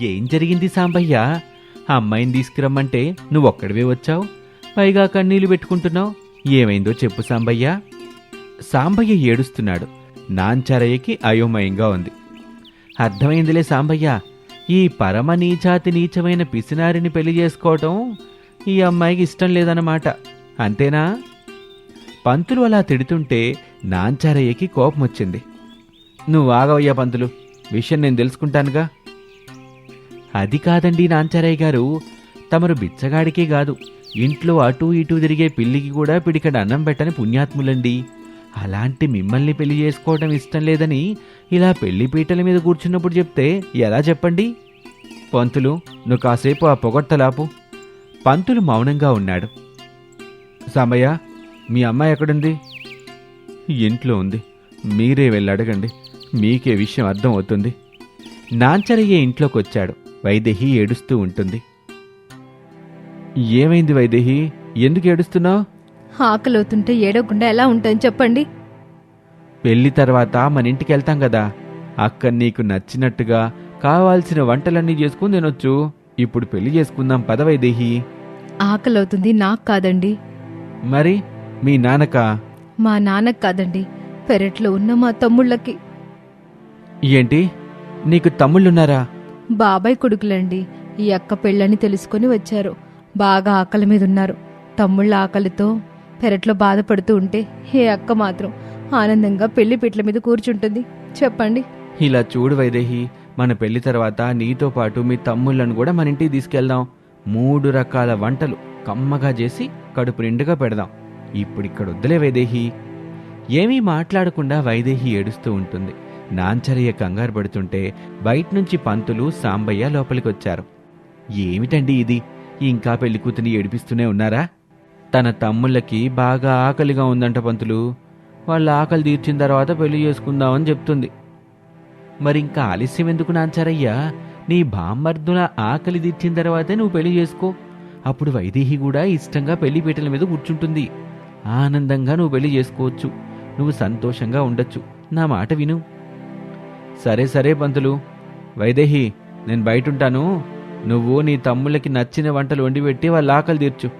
ఏం జరిగింది సాంబయ్య? అమ్మాయిని తీసుకురమ్మంటే నువ్వొక్కడివే వచ్చావు? పైగా కన్నీళ్ళు పెట్టుకుంటున్నావు? ఏమైందో చెప్పు సాంబయ్య. సాంబయ్య ఏడుస్తున్నాడు. నాంచారయ్యకి అయోమయంగా ఉంది. అర్థమైందిలే సాంబయ్య. ఈ పరమ నీచాతి నీచమైన పిసినారిని పెళ్ళి చేసుకోవటం ఈ అమ్మాయికి ఇష్టం లేదన్నమాట. అంతేనా? పంతులు అలా తిడుతుంటే నాంచారయ్యకి కోపం వచ్చింది నువ్వు ఆగవయ్యా పంతులు. విషయం నేను తెలుసుకుంటానుగా. అది కాదండి నాంచారయ్య గారు. తమరు బిచ్చగాడికే కాదు ఇంట్లో అటూ ఇటూ తిరిగే పిల్లికి కూడా పిడికడ అన్నం పెట్టని పుణ్యాత్ములండి. అలాంటి మిమ్మల్ని పెళ్ళి చేసుకోవడం ఇష్టం లేదని ఇలా పెళ్ళి పీటల మీద కూర్చున్నప్పుడు చెప్తే ఎలా చెప్పండి? పంతులు నువ్వు కాసేపు ఆ పొగొట్టలాపు పంతులు మౌనంగా ఉన్నాడు. సమయ మీ అమ్మాయి ఎక్కడుంది? ఇంట్లో ఉంది. మీరే వెళ్ళి అడగండి. మీకే విషయం అర్థం అవుతుంది. నాంచరయ్య ఇంట్లోకి వచ్చాడు వైదేహి ఏడుస్తూ ఉంటుంది. ఏమైంది వైదేహి? ఎందుకు ఏడుస్తున్నావు? ఆకలవుతుంటే ఏడవకుండా ఎలా ఉంటుంది చెప్పండి. పెళ్ళి తర్వాత మన ఇంటికి వెళ్తాం కదా. అక్కడ నీకు నచ్చినట్టుగా కావాల్సిన వంటలన్నీ చేసుకుని తినొచ్చు. ఇప్పుడు పెళ్ళి చేసుకుందాం పద వైదేహి. ఆకలవుతుంది నాకు కాదండి. మరి మీ నాన్నక? మా నాన్నకు కాదండి. పెరట్లో ఉన్న మా తమ్ముళ్ళకి. ఏంటి? నీకు తమ్ముళ్ళున్నారా? బాబాయ్ కొడుకులండి. ఈ అక్క పెళ్ళని తెలుసుకొని వచ్చారు. బాగా ఆకలి మీద ఉన్నారు తమ్ముళ్ళ ఆకలితో పెరట్లో బాధపడుతూ ఉంటే ఏ అక్క మాత్రం ఆనందంగా పెళ్ళి పిట్ల మీద కూర్చుంటుంది. చెప్పండి. ఇలా చూడు వైదేహి మన పెళ్ళి తర్వాత నీతో పాటు మీ తమ్ముళ్ళను కూడా మన ఇంటికి తీసుకెళ్దాం. మూడు రకాల వంటలు కమ్మగా చేసి కడుపు నిండుగా పెడదాం. ఇప్పుడు ఇక్కడ వద్దులే వైదేహి. ఏమీ మాట్లాడకుండా వైదేహి ఏడుస్తూ ఉంటుంది. నాంచరయ్య కంగారు పడుతుంటే బయట నుంచి పంతులు సాంబయ్య లోపలికొచ్చారు. ఏమిటండి ఇది? ఇంకా పెళ్ళి కూతుని ఏడిపిస్తూనే ఉన్నారా? తన తమ్ముళ్ళకి బాగా ఆకలిగా ఉందంట పంతులు. వాళ్ళ ఆకలి తీర్చిన తర్వాత పెళ్ళి చేసుకుందామని చెప్తుంది. మరింకా ఆలస్యం ఎందుకు నాంచారయ్యా? నీ బామ్మర్దుల ఆకలి తీర్చిన తర్వాతే నువ్వు పెళ్ళి చేసుకో. అప్పుడు వైదేహి కూడా ఇష్టంగా పెళ్ళి పీటల మీద కూర్చుంటుంది. ఆనందంగా నువ్వు పెళ్ళి చేసుకోవచ్చు. నువ్వు సంతోషంగా ఉండొచ్చు. నా మాట విను. సరే సరే పంతులు. వైదేహి నేను బయటుంటాను. నువ్వు నీ తమ్ముళ్ళకి నచ్చిన వంటలు వండిపెట్టి వాళ్ళ ఆకలి తీర్చు.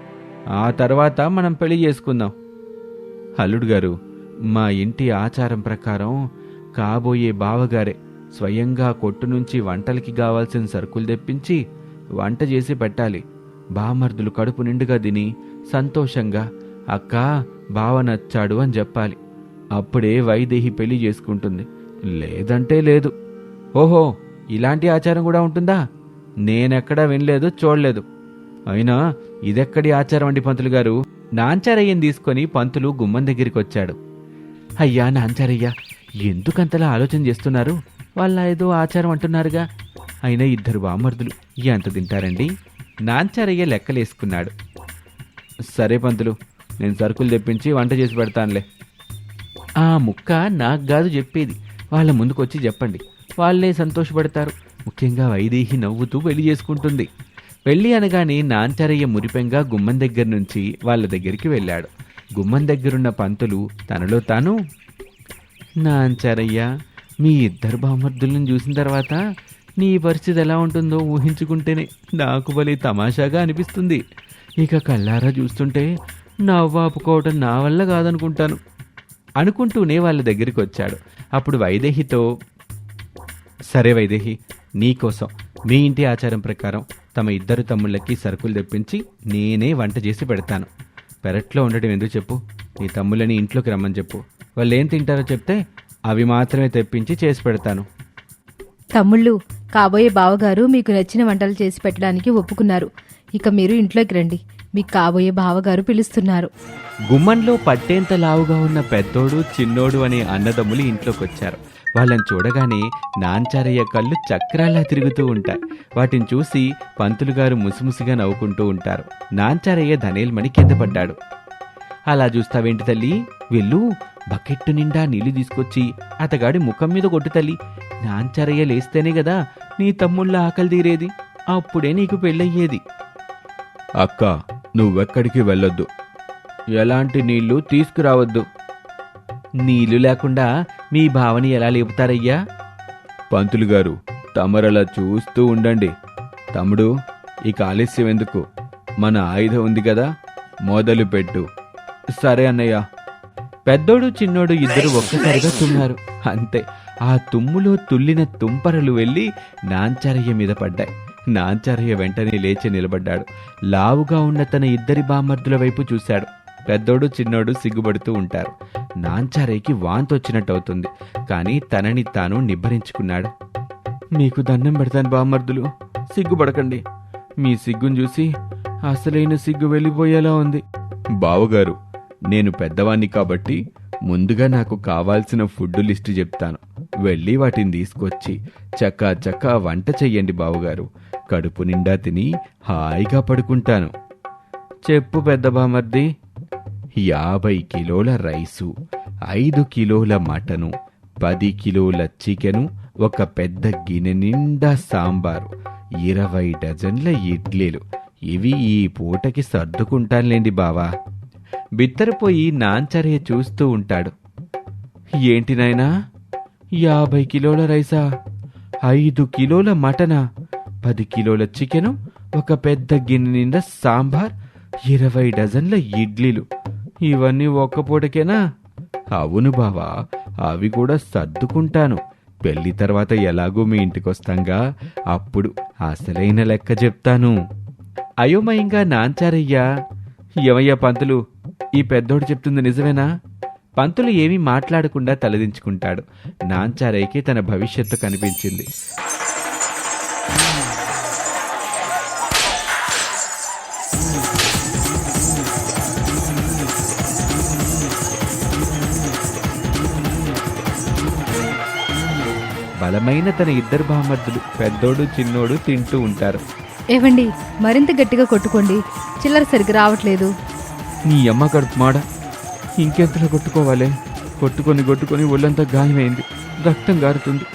ఆ తర్వాత మనం పెళ్ళి చేసుకుందాం. అల్లుడు గారు మా ఇంటి ఆచారం ప్రకారం కాబోయే బావగారే స్వయంగా కొట్టు నుంచి వంటలకి కావాల్సిన సరుకులు తెప్పించి వంట చేసి పెట్టాలి. బామర్దులు కడుపు నిండుగా తిని సంతోషంగా అక్క బావ నచ్చాడు అని చెప్పాలి. అప్పుడే వైదేహి పెళ్ళి చేసుకుంటుంది. లేదంటే లేదు. ఓహో ఇలాంటి ఆచారం కూడా ఉంటుందా? నేనెక్కడా వినలేదు చూడలేదు. అయినా ఇదెక్కడి ఆచారం అండి పంతులు గారు? నాంచారయ్యని తీసుకొని పంతులు గుమ్మం దగ్గరికి వచ్చాడు అయ్యా నాంచారయ్య ఎందుకంతలా ఆలోచన చేస్తున్నారు? వాళ్ళ ఏదో ఆచారం అంటున్నారుగా. అయినా ఇద్దరు వామర్థులు ఎంత తింటారండి? నాంచారయ్య లెక్కలేసుకున్నాడు. సరే పంతులు నేను సరుకులు తెప్పించి వంట చేసి పెడతానులే. ఆ ముక్క నాకు కాదు చెప్పేది. వాళ్ళ ముందుకొచ్చి చెప్పండి. వాళ్ళే సంతోషపడతారు. ముఖ్యంగా వైదేహి నవ్వుతూ పెళ్ళి చేసుకుంటుంది. పెళ్ళి అనగానే నాంచారయ్య మురిపెంగా గుమ్మం దగ్గర నుంచి వాళ్ళ దగ్గరికి వెళ్ళాడు. గుమ్మం దగ్గరున్న పంతులు తనలో తాను నాంచారయ్య మీ ఇద్దరు బామర్దులను చూసిన తర్వాత నీ పరిస్థితి ఎలా ఉంటుందో ఊహించుకుంటేనే నాకు భలే తమాషాగా అనిపిస్తుంది. ఇక కళ్ళారా చూస్తుంటే నవ్వాపుకోవటం నా వల్ల కాదనుకుంటాను. అనుకుంటూనే వాళ్ళ దగ్గరికి వచ్చాడు. అప్పుడు వైదేహితో సరే వైదేహి నీకోసం మీ ఇంటి ఆచారం ప్రకారం తమ ఇద్దరు తమ్ముళ్ళకి సరుకులు తెప్పించి నేనే వంట చేసి పెడతాను. పెరట్లో ఉండటం ఎందుకు చెప్పు? నీ తమ్ముళ్ళని ఇంట్లోకి రమ్మని చెప్పు. వాళ్ళు ఏం తింటారో చెప్తే అవి మాత్రమే తెప్పించి చేసి పెడతాను. తమ్ముళ్ళు కాబోయే బావగారు మీకు నచ్చిన వంటలు చేసి పెట్టడానికి ఒప్పుకున్నారు. ఇక మీరు ఇంట్లోకి రండి. మీకు కాబోయే బావగారు పిలుస్తున్నారు. గుమ్మంలో పట్టేంత లావుగా ఉన్న పెద్దోడు చిన్నోడు అనే అన్నదమ్ములు ఇంట్లోకి వచ్చారు వాళ్ళని చూడగానే నాంచారయ్య కళ్ళు చక్రాల్లా తిరుగుతూ ఉంటాయి. వాటిని చూసి పంతులు గారు ముసిముసిగా నవ్వుకుంటూ ఉంటారు. నాంచారయ్య ధనేల్మణి కింద పడ్డాడు. అలా చూస్తావేంటి తల్లి? వెళ్ళు. బకెట్టు నిండా నీళ్ళు తీసుకొచ్చి అతగాడి ముఖం మీద కొట్టు తల్లి. నాంచారయ్య లేస్తేనే కదా నీ తమ్ముళ్ళ ఆకలి తీరేది. అప్పుడే నీకు పెళ్ళయ్యేది. అక్క నువ్వెక్కడికి వెళ్ళొద్దు. ఎలాంటి నీళ్ళు తీసుకురావద్దు. నీళ్ళు లేకుండా మీ భావని ఎలా లేపుతారయ్యా? పంతులు గారు తమరలా చూస్తూ ఉండండి. తమ్ముడు ఇక ఆలస్యం ఎందుకు? మన ఆయుధం ఉంది కదా మొదలు పెట్టు. సరే అన్నయ్య. పెద్దోడు చిన్నోడు ఇద్దరు ఒక్కసారిగా తుమ్మారు. అంతే ఆ తుమ్ములో తుల్లిన తుంపరలు వెళ్ళి నాంచారయ్య మీద పడ్డాయి. నాంచారయ్య వెంటనే లేచి నిలబడ్డాడు. లావుగా ఉన్న తన ఇద్దరి బామర్దుల వైపు చూశాడు. పెద్దోడు చిన్నోడు సిగ్గుపడుతూ ఉంటారు. నాంచారయ్యకి వాంతొచ్చినట్టు అవుతుంది కానీ తనని తాను నిబ్బరించుకున్నాడు. మీకు దండం పెడతాను బామర్దులు. సిగ్గుపడకండి. మీ సిగ్గును చూసి అసలైన సిగ్గు వెళ్ళిపోయేలా ఉంది. బావగారు నేను పెద్దవాణ్ణి కాబట్టి ముందుగా నాకు కావాల్సిన ఫుడ్ లిస్టు చెప్తాను. వెళ్ళి వాటిని తీసుకొచ్చి చక్కా చక్కా వంట చెయ్యండి బావగారు. కడుపు నిండా తిని హాయిగా పడుకుంటాను. చెప్పు పెద్ద బామర్ది యాభై కిలోల రైసు ఐదు కిలోల మటను పది కిలోల చికెను ఒక పెద్ద గిన్నె నిండా సాంబారు ఇరవై డజన్ల ఇడ్లీలు. ఇవి ఈ పూటకి సర్దుకుంటానులేండి బావా. బిత్తరపోయి నాంచరయ్య చూస్తూ ఉంటాడు. ఏంటి నాయనా? యాభై కిలోల రైసా? ఐదు కిలోల మటనా? పది కిలోల చికెను ఒక పెద్ద గిన్నె నిండా సాంబార్ ఇరవై డజన్ల ఇడ్లీలు. ఇవన్నీ ఒక్క పూటకేనా? అవును బావా అవి కూడా సర్దుకుంటాను. పెళ్ళి తర్వాత ఎలాగూ మీ ఇంటికొస్తాంగా? అప్పుడు అసలైన లెక్క చెప్తాను. అయోమయంగా నాంచారయ్యా. ఏమయ్యా పంతులు ఈ పెద్దోడు చెప్తుంది నిజమేనా? పంతులు ఏమీ మాట్లాడకుండా తలదించుకుంటాడు. నాంచారయ్యకి తన భవిష్యత్తు కనిపించింది. బలమైన తన ఇద్దరు బామర్దులు పెద్దోడు చిన్నోడు తింటూ ఉంటారు. ఏవండి మరింత గట్టిగా కొట్టుకోండి. చిల్లర సరిగ్గా రావట్లేదు. నీ అమ్మ కడుపు మాడ. ఇంకెంతలో కొట్టుకోవాలి? కొట్టుకొని కొట్టుకొని ఒళ్ళంతా గాయమైంది. రక్తం గారుతుంది.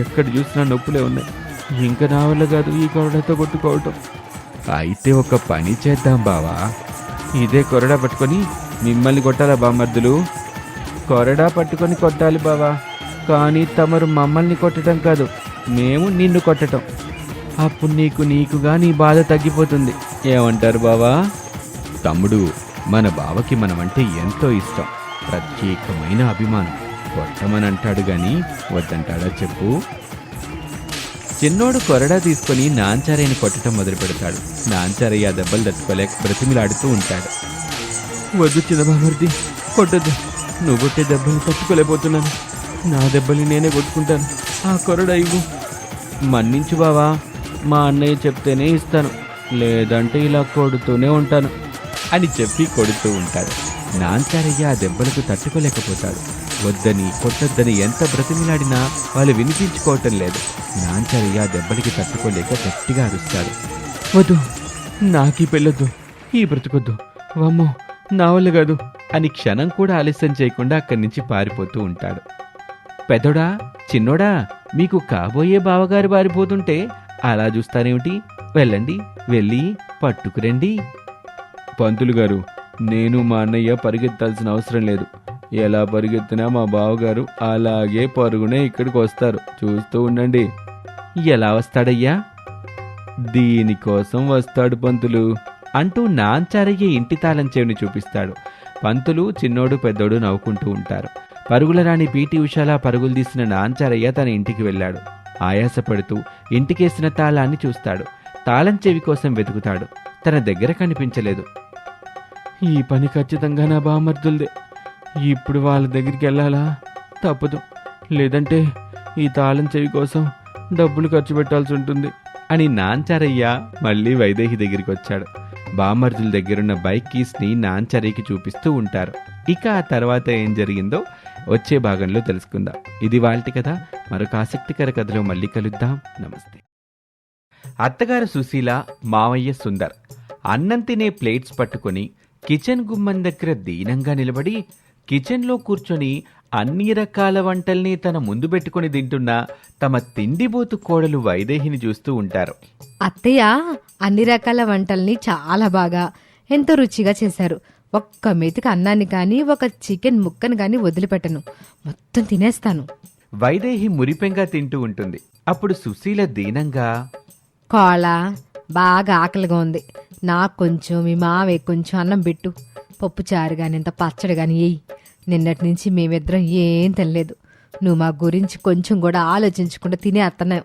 ఎక్కడ చూసినా నొప్పులే ఉన్నాయి. ఇంకా నా వల్ల కాదు ఈ కొరడాతో కొట్టుకోవటం. అయితే ఒక పని చేద్దాం బావా. ఇదే కొరడా పట్టుకొని మిమ్మల్ని కొట్టాలా బామర్దులు కొరడా పట్టుకొని కొట్టాలి బావా. కానీ తమరు మమ్మల్ని కొట్టడం కాదు. మేము నిన్ను కొట్టటం. అప్పుడు నీకు నీకుగా నీ బాధ తగ్గిపోతుంది. ఏమంటారు బావా? తమ్ముడు మన బావకి మనమంటే ఎంతో ఇష్టం. ప్రత్యేకమైన అభిమానం. కొట్టమని అంటాడు గాని వద్దంటాడా చెప్పు? చిన్నోడు కొరడా తీసుకొని నాంచారయ్యని కొట్టడం మొదలు పెడతాడు. నాంచారయ్య ఆ దెబ్బలు తట్టుకోలేక బ్రతిమిలాడుతూ ఉంటాడు. వద్దు చిన్నబామర్ది కొట్టద్దు. నువ్వు కొట్టే దెబ్బలు తట్టుకోలేకపోతున్నాను. నా దెబ్బని నేనే కొట్టుకుంటాను. ఆ కొరడా ఇవ్వు. మన్నించు బావా. మా అన్నయ్య చెప్తేనే ఇస్తాను. లేదంటే ఇలా కొడుతూనే ఉంటాను. అని చెప్పి కొడుతూ ఉంటాడు. నాంచారయ్య ఆ దెబ్బలకు తట్టుకోలేకపోతాడు. వద్దని కొట్టొద్దని ఎంత బ్రతిమిలాడినా వాళ్ళు వినిపించుకోవటం లేదు. నాంచారయ్య ఆ దెబ్బలకి తట్టుకోలేక గట్టిగా అరుస్తాడు. వద్దు. నాకీ పెళ్ళొద్దు. ఈ బ్రతుకొద్దు. వమ్మో నా వల్ల కాదు. అని క్షణం కూడా ఆలస్యం చేయకుండా అక్కడి నుంచి పారిపోతూ ఉంటాడు. పెద్దోడా చిన్నోడా మీకు కాబోయే బావగారు పారిపోతుంటే అలా చూస్తారేమిటి? వెళ్ళండి వెళ్ళి పట్టుకురండి. పంతులు గారు నేను మా అన్నయ్య పరిగెత్తాల్సిన అవసరం లేదు. ఎలా పరిగెత్తినా మా బావగారు అలాగే పరుగునే ఇక్కడికి వస్తారు. చూస్తూ ఉండండి. ఎలా వస్తాడయ్యా? దీనికోసం వస్తాడు పంతులు. అంటూ నాంచారయ్య ఇంటి తాళం చెవిని చూపిస్తాడు. పంతులు చిన్నోడు పెద్దోడు నవ్వుకుంటూ ఉంటారు. పరుగుల రాణి పీటీ ఉషాల పరుగులు తీసిన నాంచారయ్య తన ఇంటికి వెళ్ళాడు. ఆయాసపడుతూ ఇంటికేసిన తాళాన్ని చూస్తాడు. తాళం చెవి కోసం వెతుకుతాడు. తన దగ్గర కనిపించలేదు. ఈ పని ఖచ్చితంగా నా బామర్దులదే. ఇప్పుడు వాళ్ళ దగ్గరికి వెళ్ళాలా? తప్పదు. లేదంటే ఈ తాళం చెవి కోసం డబ్బులు ఖర్చు పెట్టాల్సి ఉంటుంది. అని నాంచారయ్య మళ్ళీ వైదేహి దగ్గరికి వచ్చాడు బామర్దుల దగ్గరున్న బైక్ కీస్ని నాంచారయ్యకి చూపిస్తూ ఉంటారు. ఇక ఆ తర్వాత ఏం జరిగిందో వచ్చే భాగంలో తెలుసుకుందాం. ఇది వాళ్ళటి కథ. మరొక ఆసక్తికర కథలో మళ్ళీ కలుద్దాం. నమస్తే. అత్తగారు సుశీల మావయ్య సుందర్ అన్నం తినే ప్లేట్స్ పట్టుకొని కిచెన్ గుమ్మం దగ్గర దీనంగా నిలబడి కిచెన్లో కూర్చొని అన్ని రకాల వంటల్ని తన ముందు పెట్టుకొని తింటున్న తమ తిండిబోతు కోడలు వైదేహిని చూస్తూ ఉంటారు. అత్తయ్య అన్ని రకాల వంటల్ని చాలా బాగా ఎంతో రుచిగా చేశారు. ఒక్క మెతుకు అన్నాన్ని కానీ ఒక చికెన్ ముక్కను కానీ వదిలిపెట్టను. మొత్తం తినేస్తాను. వైదేహి మురిపెంగా తింటూ ఉంటుంది. అప్పుడు సుశీల దీనంగా కోళ్ళ బాగా ఆకలిగా ఉంది. నాకు కొంచెం మీ మావే కొంచెం అన్నం పెట్టు. పప్పు చారు కానీ ఇంత పచ్చడి కానీ ఏయ్. నిన్నటి నుంచి మేమిద్దరం ఏం తినలేదు. నువ్వు మా గురించి కొంచెం కూడా ఆలోచించకుండా తినే అత్తనే.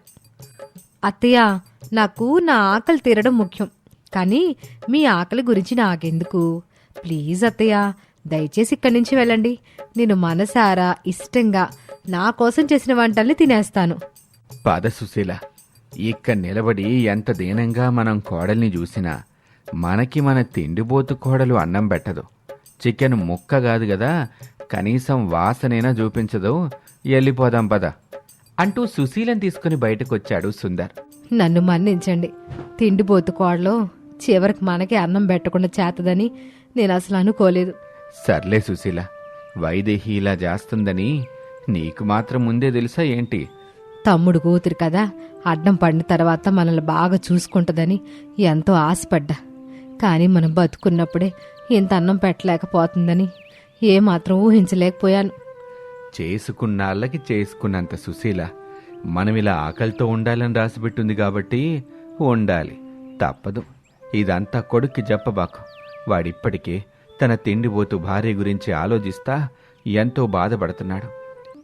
అత్తయ్య నాకు నా ఆకలి తీరడం ముఖ్యం. కానీ మీ ఆకలి గురించి నాకెందుకు? ప్లీజ్ అత్తయ్య దయచేసి ఇక్కడి నుంచి వెళ్ళండి. నేను మనసారా ఇష్టంగా నా కోసం చేసిన వంటల్ని తినేస్తాను. పద సుశీల ఇక్కడ నిలబడి ఎంత దీనంగా మనం కోడల్ని చూసినా మనకి మన తిండిపోతు కోడలు అన్నం పెట్టదు. చికెన్ ముక్క కాదు కదా కనీసం వాసనైనా చూపించదు. వెళ్ళిపోదాం పద. అంటూ సుశీలను తీసుకుని బయటకొచ్చాడు సుందర్. నన్ను మన్నించండి. తిండిపోతు కోడలో చివరికి మనకి అన్నం పెట్టకుండా చేతదని నేను అసలు అనుకోలేదు సర్లే సుశీల వైదేహి ఇలా చేస్తుందని నీకు మాత్రం ముందే తెలుసా ఏంటి? తమ్ముడు కూతురు కదా అడ్డం పడిన తర్వాత మనల్ని బాగా చూసుకుంటుందని ఎంతో ఆశపడ్డా. కానీ మనం బతుకున్నప్పుడే ఇంత అన్నం పెట్టలేకపోతుందని ఏమాత్రం ఊహించలేకపోయాను. చేసుకున్నాళ్ళకి చేసుకున్నంత సుశీల మనం ఇలా ఆకలితో ఉండాలని రాసిపెట్టుంది కాబట్టి ఉండాలి. తప్పదు. ఇదంతా కొడుక్కి చెప్పబాకు. వాడిప్పటికే తన తిండిపోతు భార్య గురించి ఆలోచిస్తా ఎంతో బాధపడుతున్నాడు.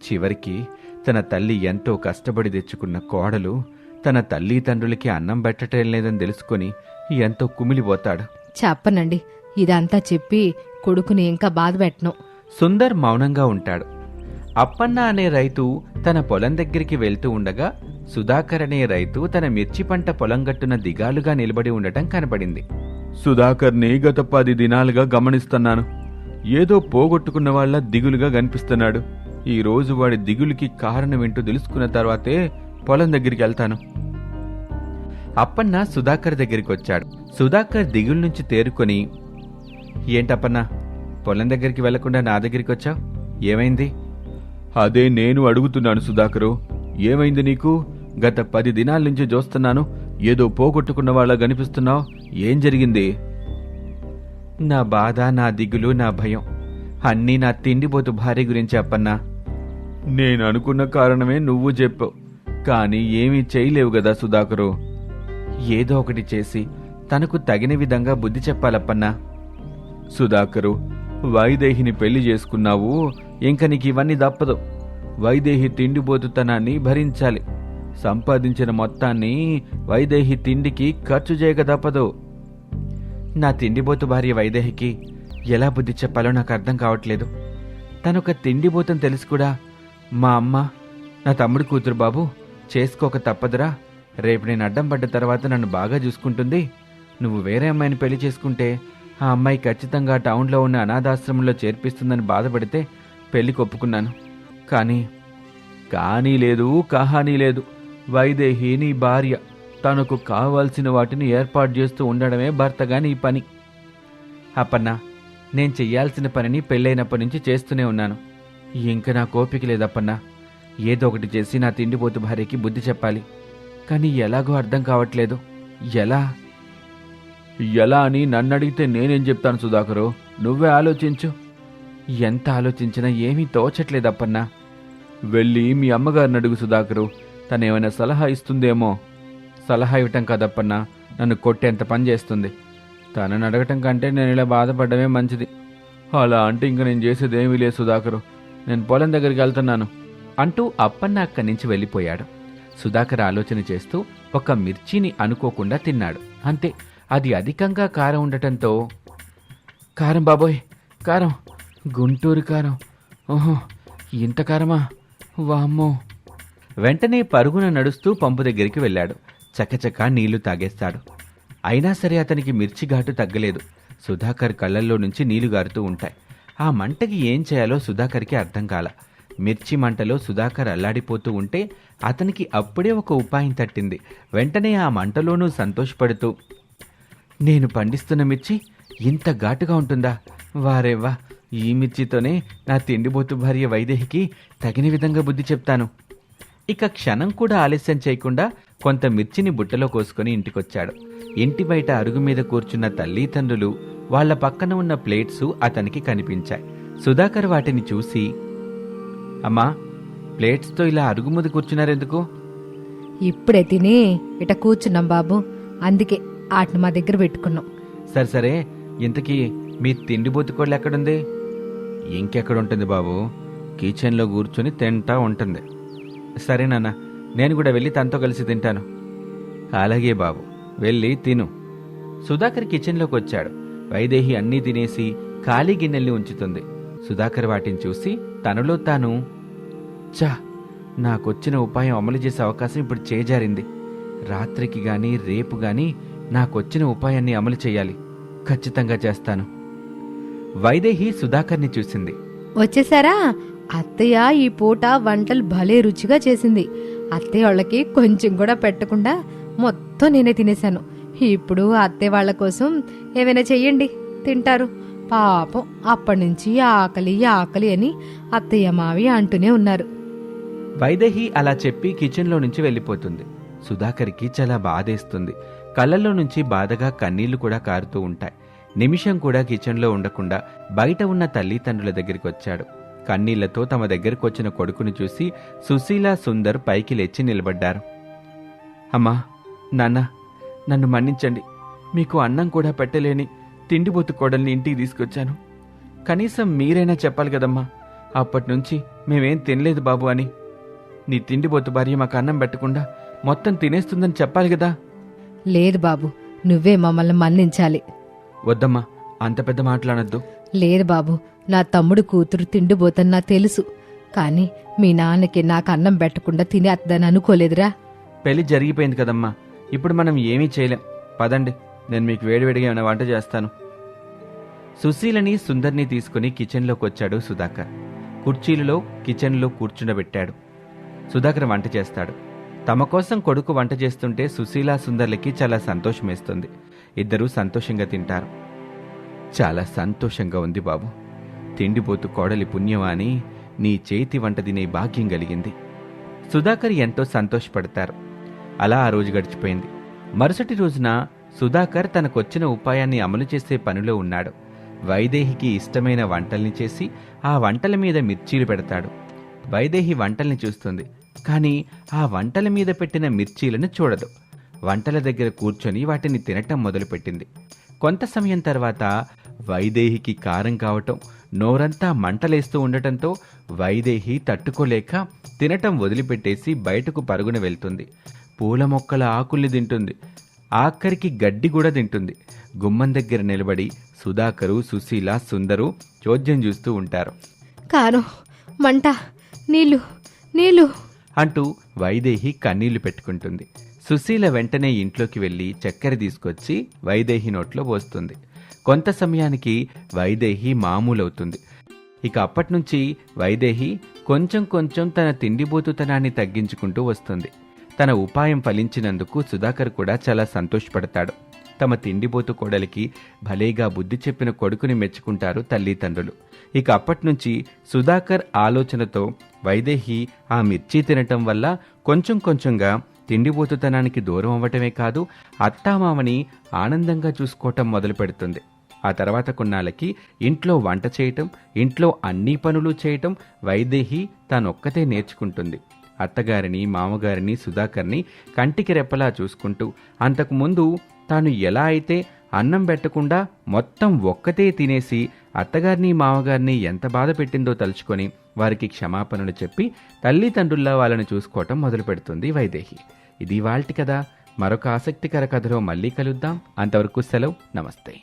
చివరికి తన తల్లి ఎంతో కష్టపడి తెచ్చుకున్న కోడలు తన తల్లి తండ్రులకి అన్నం పెట్టటం లేదని తెలుసుకొని ఎంతో కుమిలిపోతాడు. చెప్పనండి ఇదంతా చెప్పి కొడుకుని ఇంకా బాధ పెట్టను సుందర్ మౌనంగా ఉంటాడు. అప్పన్న అనే రైతు తన పొలం దగ్గరికి వెళ్తూ ఉండగా సుధాకర్ అనే రైతు తన మిర్చి పంట పొలం గట్టున దిగాలుగా నిలబడి ఉండటం కనపడింది సుధాకర్ని గత పది దినాలుగా గమనిస్తున్నాను. ఏదో పోగొట్టుకున్న వాళ్ళ దిగులుగా కనిపిస్తున్నాడు. ఈ రోజు వాడి దిగులుకి కారణం ఏంటో తెలుసుకున్న తర్వాతే పొలం దగ్గరికి వెళ్తాను. అప్పన్న సుధాకర్ దగ్గరికి వచ్చాడు. సుధాకర్ దిగులు నుంచి తేరుకొని ఏంటప్పన్నా పొలం దగ్గరికి వెళ్ళకుండా నా దగ్గరికి వచ్చావు? ఏమైంది? అదే నేను అడుగుతున్నాను సుధాకరు. ఏమైంది నీకు? గత పది దినాల నుంచి చూస్తున్నాను ఏదో పోగొట్టుకున్న వాళ్ళ కనిపిస్తున్నావు. ఏం జరిగింది? నా బాధ నా దిగులు నా భయం. అన్నీ నా తిండిపోతు భార్య గురించి అప్పన్నా. నేను అనుకున్న కారణమే నువ్వు చెప్పావు. కానీ ఏమీ చేయలేవు కదా సుధాకరు. ఏదో ఒకటి చేసి తనకు తగిన విధంగా బుద్ధి చెప్పాలప్పన్నా. సుధాకరు వైదేహిని పెళ్ళి చేసుకున్నావు. ఇంక నీకు ఇవన్నీ తప్పదు. వైదేహి తిండిపోతుతనాన్ని భరించాలి. సంపాదించిన మొత్తాన్ని వైదేహి తిండికి ఖర్చు చేయక తప్పదు. నా తిండిపోతు భార్య వైదేహికి ఎలా బుద్ధి చెప్పాలో నాకు అర్థం కావట్లేదు. తనొక తిండిపోతని తెలుసు కూడా. మా అమ్మ నా తమ్ముడు కూతురు బాబు చేసుకోక తప్పదురా. రేపు నేను అడ్డం పడ్డ తర్వాత నన్ను బాగా చూసుకుంటుంది. నువ్వు వేరే అమ్మాయిని పెళ్ళి చేసుకుంటే ఆ అమ్మాయి ఖచ్చితంగా టౌన్లో ఉన్న అనాథాశ్రమంలో చేర్పిస్తుందని బాధపడితే పెళ్ళికి ఒప్పుకున్నాను కానీ కానీ లేదు కహానీ లేదు. వైదేహి నీ భార్య తనకు కావాల్సిన వాటిని ఏర్పాటు చేస్తూ ఉండడమే భర్తగా నీ పని. అప్పన్నా నేను చెయ్యాల్సిన పనిని పెళ్ళైనప్పటి నుంచి చేస్తూనే ఉన్నాను. ఇంకా నా కోపిక లేదప్పన్నా. ఏదో ఒకటి చేసి నా తిండిపోతు భార్యకి బుద్ధి చెప్పాలి. కానీ ఎలాగో అర్థం కావట్లేదు. ఎలా? ఎలా అని నన్ను అడిగితే నేనేం చెప్తాను సుధాకరు? నువ్వే ఆలోచించు. ఎంత ఆలోచించినా ఏమీ తోచట్లేదప్పన్నా వెళ్ళి మీ అమ్మగారిని అడుగు సుధాకరు. తను ఏమైనా సలహా ఇస్తుందేమో. సలహా ఇవ్వటం కాదప్పన్నా. నన్ను కొట్టేంత పని చేస్తుంది. తనని అడగటం కంటే నేను ఇలా బాధపడమే మంచిది. అలా అంటే ఇంక నేను చేసేది ఏమీ లేదు సుధాకరు. నేను పొలం దగ్గరికి వెళ్తున్నాను అంటూ అప్పన్న అక్కడి నుంచి వెళ్ళిపోయాడు. సుధాకర్ ఆలోచన చేస్తూ ఒక మిర్చిని అనుకోకుండా తిన్నాడు. అంతే. అది అధికంగా కారం ఉండటంతో కారం బాబోయ్ కారం. గుంటూరు కారం. ఓహో ఇంత కారమా? వామ్మో. వెంటనే పరుగున నడుస్తూ పంపు దగ్గరికి వెళ్ళాడు. చకచకా నీళ్ళు తాగేస్తాడు. అయినా సరే అతనికి మిర్చి ఘాటు తగ్గలేదు. సుధాకర్ కళ్ళల్లో నుంచి నీళ్ళు గారుతూ ఉంటాయి. ఆ మంటకి ఏం చేయాలో సుధాకర్కి అర్థం కాల. మిర్చి మంటలో సుధాకర్ అల్లాడిపోతూ ఉంటే అతనికి అప్పుడే ఒక ఉపాయం తట్టింది. వెంటనే ఆ మంటలోనూ సంతోషపడుతూ నేను పండిస్తున్న మిర్చి ఇంత ఘాటుగా ఉంటుందా? వారేవా ఈ మిర్చితోనే నా తిండిబోతు భార్య వైదేహికి తగిన విధంగా బుద్ధి చెప్తాను. ఇక క్షణం కూడా ఆలస్యం చేయకుండా కొంత మిర్చిని బుట్టలో కోసుకొని ఇంటికొచ్చాడు. ఇంటి బయట అరుగు మీద కూర్చున్న తల్లిదండ్రులు వాళ్ళ పక్కన ఉన్న ప్లేట్స్ అతనికి కనిపించాయి. సుధాకర్ వాటిని చూసి అమ్మా ప్లేట్స్తో ఇలా అరుగు మీద కూర్చున్నారెందుకు? ఇప్పుడే తిని ఇట కూర్చున్నాం బాబు. అందుకే ఆటిని మా దగ్గర పెట్టుకున్నాం. సరే సరే. ఇంతకీ మీ తిండి బొత్తుకోళ్ళు ఎక్కడుంది? ఇంకెక్కడ ఉంటుంది బాబు? కిచెన్లో కూర్చొని తింటా ఉంటుంది. సరే నాన్న నేను కూడా వెళ్ళి తనతో కలిసి తింటాను. అలాగే బాబు వెళ్ళి తిను. సుధాకర్ కిచెన్లోకి వచ్చాడు. వైదేహి అన్నీ తినేసి ఖాళీ గిన్నెల్ని ఉంచుతుంది. సుధాకర్ వాటిని చూసి తనలో తాను చా నాకొచ్చిన ఉపాయం అమలు చేసే అవకాశం ఇప్పుడు చేజారింది. రాత్రికి గాని రేపు గాని నాకొచ్చిన ఉపాయాన్ని అమలు చేయాలి. ఖచ్చితంగా చేస్తాను. వైదేహి సుధాకర్ని చూసింది. వచ్చేసారా? అత్తయ్య ఈ పూట వంటలు భలే రుచిగా చేసింది. అత్తయ్య వాళ్ళకి కొంచెం కూడా పెట్టకుండా మొత్తం నేనే తినేశాను. ఇప్పుడు అత్తయ్య వాళ్ళ కోసం ఏమైనా చెయ్యండి తింటారు. పాపం అప్పటి నుంచి ఆకలి ఆకలి అని అత్తయ్య మావి అంటూనే ఉన్నారు. వైదేహి అలా చెప్పి కిచెన్లో నుంచి వెళ్ళిపోతుంది. సుధాకర్కి చాలా బాధేస్తుంది. కళ్ళల్లో నుంచి బాధగా కన్నీళ్ళు కూడా కారుతూ ఉంటాయి. నిమిషం కూడా కిచెన్లో ఉండకుండా బయట ఉన్న తల్లిదండ్రుల దగ్గరికి వచ్చాడు. కన్నీళ్ళతో తమ దగ్గరకు వచ్చిన కొడుకును చూసి సుశీల సుందర్ పైకి లేచి నిలబడ్డారు. అమ్మా నాన్న నన్ను మన్నించండి. మీకు అన్నం కూడా పెట్టలేని తిండిబొత్తు కోడల్ని ఇంటికి తీసుకొచ్చాను. కనీసం మీరైనా చెప్పాలి కదమ్మా అప్పటి నుంచి మేమేం తినలేదు బాబు అని. నీ తిండిబొత్తు భార్య మాకు అన్నం పెట్టకుండా మొత్తం తినేస్తుందని చెప్పాలి కదా? లేదు బాబు నువ్వే మమ్మల్ని మన్నించాలి. వద్దమ్మా అంత పెద్ద మాట్లాడద్దు. లేదు బాబు నా తమ్ముడు కూతురు తిండిపోతని నాకు తెలుసు. కానీ మీ నాన్నకి నాకు అన్నం పెట్టకుండా తినేద్దని అనుకోలేదురా. పెళ్ళి జరిగిపోయింది కదమ్మా ఇప్పుడు మనం ఏమీ చేయలేం. పదండి నేను మీకు వేడివేడిగా ఏమైనా వంట చేస్తాను. సుశీలని సుందర్ని తీసుకుని కిచెన్లోకి వచ్చాడు సుధాకర్. కుర్చీలలో కిచెన్లో కూర్చుండబెట్టాడు. సుధాకర్ వంట చేస్తాడు. తమ కోసం కొడుకు వంట చేస్తుంటే సుశీల సుందర్లకి చాలా సంతోషమేస్తుంది. ఇద్దరూ సంతోషంగా తింటారు. చాలా సంతోషంగా ఉంది బాబు. తిండిపోతు కోడలి పుణ్యమా అని నీ చేతి వంట తినే భాగ్యం కలిగింది. సుధాకర్ ఎంతో సంతోషపడతారు. అలా ఆ రోజు గడిచిపోయింది. మరుసటి రోజున సుధాకర్ తనకొచ్చిన ఉపాయాన్ని అమలు చేసే పనిలో ఉన్నాడు. వైదేహికి ఇష్టమైన వంటల్ని చేసి ఆ వంటల మీద మిర్చీలు పెడతాడు. వైదేహి వంటల్ని చూస్తుంది. కానీ ఆ వంటల మీద పెట్టిన మిర్చీలను చూడదు. వంటల దగ్గర కూర్చొని వాటిని తినటం మొదలుపెట్టింది. కొంత సమయం తర్వాత వైదేహికి కారం కావటం నోరంతా మంటలేస్తూ ఉండటంతో వైదేహి తట్టుకోలేక తినటం వదిలిపెట్టేసి బయటకు పరుగున వెళ్తుంది. పూల మొక్కల ఆకుల్ని తింటుంది. ఆఖరికి గడ్డి కూడా తింటుంది. గుమ్మం దగ్గర నిలబడి సుధాకరు సుశీల సుందరు చోద్యం చూస్తూ ఉంటారు. కారం మంట నీళ్ళు నీళ్ళు. అంటూ వైదేహి కన్నీళ్ళు పెట్టుకుంటుంది. సుశీల వెంటనే ఇంట్లోకి వెళ్ళి చక్కెర తీసుకొచ్చి వైదేహి నోట్లో పోస్తుంది. కొంత సమయానికి వైదేహి మామూలవుతుంది. ఇక అప్పట్నుంచి వైదేహి కొంచెం కొంచెం తన తిండిబోతుతనాన్ని తగ్గించుకుంటూ వస్తుంది. తన ఉపాయం ఫలించినందుకు సుధాకర్ కూడా చాలా సంతోషపడతాడు. తమ తిండిబోతు కోడలికి భలేగా బుద్ధి చెప్పిన కొడుకుని మెచ్చుకుంటారు తల్లిదండ్రులు. ఇక అప్పట్నుంచి సుధాకర్ ఆలోచనతో వైదేహి ఆ మిర్చి తినటం వల్ల కొంచెం కొంచెంగా తిండిబోతుతనానికి దూరం అవ్వటమే కాదు అత్తామామని ఆనందంగా చూసుకోవటం మొదలు పెడుతుంది ఆ తర్వాత కొన్నాళ్ళకి ఇంట్లో వంట చేయటం ఇంట్లో అన్ని పనులు చేయటం వైదేహి తానొక్కతే నేర్చుకుంటుంది. అత్తగారిని మామగారిని సుధాకర్ని కంటికి రెప్పలా చూసుకుంటూ అంతకుముందు తాను ఎలా అయితే అన్నం పెట్టకుండా మొత్తం ఒక్కతే తినేసి అత్తగారిని మామగారిని ఎంత బాధ పెట్టిందో తలుచుకొని వారికి క్షమాపణలు చెప్పి తల్లిదండ్రుల్లా వాళ్ళని చూసుకోవటం మొదలు పెడుతుంది వైదేహి. ఇది వాళ్ళటి కదా మరొక ఆసక్తికర కథలో మళ్ళీ కలుద్దాం. అంతవరకు సెలవు. నమస్తే.